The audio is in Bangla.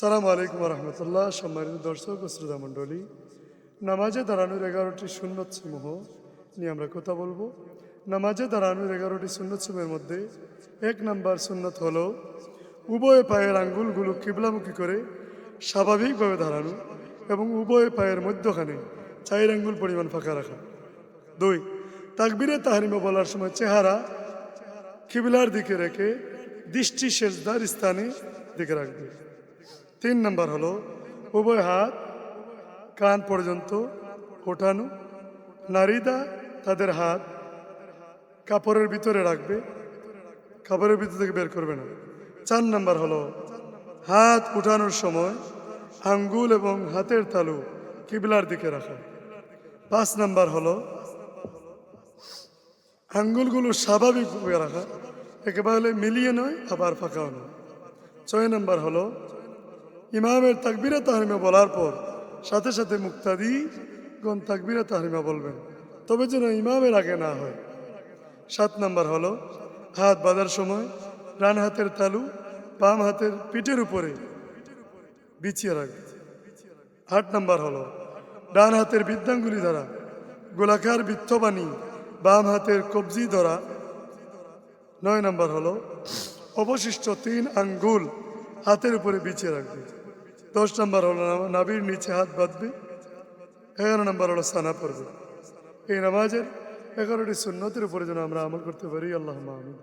সালাম আলাইকুম রহমতুল্লাহ। সম্মানিত দর্শক ও শ্রোতা মণ্ডলী, নামাজে দাঁড়ানোর এগারোটি সুন্নত সমূহ নিয়ে আমরা কথা বলব। নামাজে দাঁড়ানোর এগারোটি সুন্নত সমূহের মধ্যে এক নাম্বার সুন্নত হলো, উভয় পায়ের আঙ্গুলগুলো কিবলামুখী করে স্বাভাবিকভাবে দাঁড়ানো এবং উভয় পায়ের মধ্যখানে চায়ের আঙ্গুল পরিমাণ ফাঁকা রাখা। দুই, তাকবিরে তাহারিমা বলার সময় চেহারা কিবলার দিকে রেখে দৃষ্টি শেষদার স্থানে দিকে রাখবে। তিন নম্বর হলো, উভয় হাত, কান পর্যন্ত ওঠানো নারীদা তাদের হাত কাপড়ের ভিতরে রাখবে, কাপড়ের ভিতর থেকে বের করবে না। চার নম্বর হলো, হাত উঠানোর সময় আঙ্গুল এবং হাতের তালু কিবলার দিকে রাখা। পাঁচ নাম্বার হলো, আঙ্গুলগুলো স্বাভাবিকভাবে রাখা, একেবারে মিলিয়ে নয়, আবার ফাঁকাও নয়। ছয় নম্বর হলো ইমামের তাকবিরা তাহরিমা বলার পর সাথে সাথে মুক্তাদি গণ তাকবিরা তাহরিমা বলবেন। তবে যেন ইমামের আগে না হয়। সাত নম্বর হলো, হাত বাঁধার সময় ডান হাতের তালু বাম হাতের পিঠের উপরে বিছিয়ে রাখবে। আট নম্বর হলো, ডান হাতের বিদ্যাঙ্গুলি ধরা গোলাকার বৃত্ত বাম হাতের কবজি ধরা নয় নম্বর হলো, অবশিষ্ট তিন আঙ্গুল হাতের উপরে বিছিয়ে রাখবে। দশ নম্বর হলো নাবির নিচে হাত বাঁধবে। এগারো নম্বর হলো সানা পড়বে। এই নামাজের এগারোটি সুন্নতির উপরে যেন আমরা আমল করতে পারি। আল্লাহ আমিন।